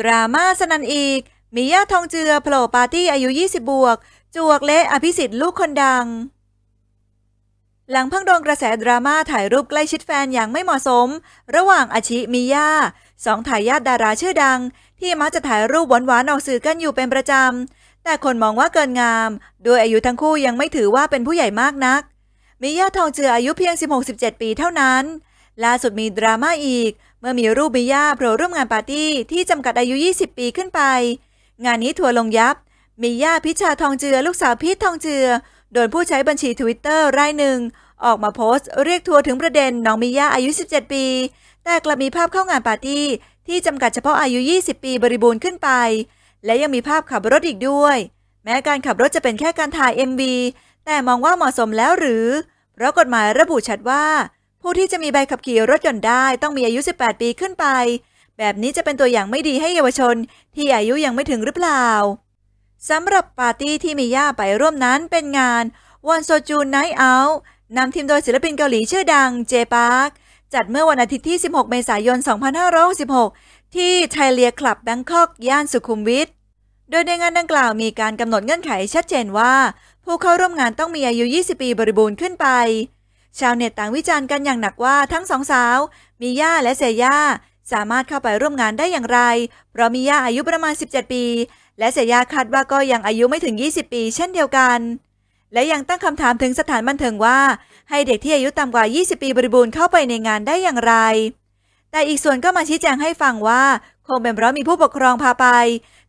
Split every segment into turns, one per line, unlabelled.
ดราม่าสนันอีก มีย่าทองเจือโผล่ปาร์ตี้อายุ 20 บวก จวกเละอภิสิทธิ์ลูกคนดัง หลังเพิ่งโดนกระแสดราม่าถ่ายรูปใกล้ชิดแฟนอย่างไม่เหมาะสม ระหว่างอาชิมิย่าสองถ่ายญาติดาราชื่อดัง ที่มักจะถ่ายรูปหวานๆออกสื่อกันอยู่เป็นประจำ แต่คนมองว่าเกินงาม โดยอายุทั้งคู่ยังไม่ถือว่าเป็นผู้ใหญ่มากนักมิย่าทองเจืออายุเพียง 16-17 ปีเท่านั้น ล่าสุดมีดราม่าอีก เมื่อมีรูปมิย่าโผล่ร่วมงานปาร์ตี้ที่จำกัดอายุ 20 ปีขึ้นไป งานนี้ทัวร์ลงยับมิย่าพิชาทองเจือลูกสาวพีททองเจือ โดนผู้ใช้บัญชีทวิตเตอร์รายหนึ่ง ออกมาโพสต์ เรียกทัวร์ถึงประเด็นน้องมิย่าอายุ 17 ปี แต่กลับมีภาพเข้างานปาร์ตี้ที่จำกัดเฉพาะอายุ 20 ปีบริบูรณ์ขึ้นไป และยังมีภาพขับรถอีกด้วย แม้การขับรถจะเป็นแค่การถ่าย MV แต่มองว่าเหมาะสมแล้วหรือ เพราะกฎหมายระบุชัดว่า ผู้ที่จะมีใบขับขี่รถยนต์ได้ต้องมีอายุ 18 ปีขึ้นไป แบบนี้จะเป็นตัวอย่างไม่ดีให้เยาวชน ที่อายุยังไม่ถึงหรือเปล่าสำหรับปาร์ตี้ที่มีย่าไปร่วมนั้นเป็นงานวันโซจูนไนท์เอาท์นำทีมโดยศิลปินเกาหลีชื่อดังเจปาร์คจัดเมื่อวันอาทิตย์ที่ 16 เมษายน 2566 ที่ไทเลียคลับแบงคอก ย่านสุขุมวิท โดยในงานดังกล่าวมีการกำหนดเงื่อนไขชัดเจนว่า ผู้เข้าร่วมงานต้องมีอายุ 20 ปีบริบูรณ์ขึ้นไป ชาวเน็ตต่างวิจารณ์กันอย่างหนักว่าทั้งสองสาว มีย่าและเซย่าสามารถเข้าไปร่วมงานได้อย่างไร เพราะมีย่าอายุประมาณ 17 ปี และเซย่าคาดว่าก็ยังอายุไม่ถึง 20 ปี เช่นเดียวกัน และยังตั้งคำถามถึงสถานบันเทิงว่า ให้เด็กที่อายุต่ำกว่า 20 ปีบริบูรณ์เข้าไปในงานได้อย่างไร แต่อีกส่วนก็มาชี้แจงให้ฟังว่า งเป็นเพราะมีผู้ปกครองพาไป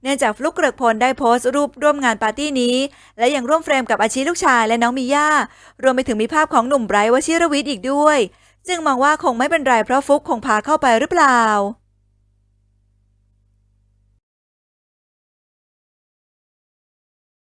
เนื่องจากฟลุกเกริกพลได้โพสต์รูปร่วมงานปาร์ตี้นี้ และยังร่วมเฟรมกับอาชีลูกชายและน้องมิย่ารวมไปถึงมีภาพของหนุ่มไบรท์วชิรวิทย์อีกด้วย จึงมองว่าคงไม่เป็นไรเพราะฟุกคงพาเข้าไปหรือเปล่า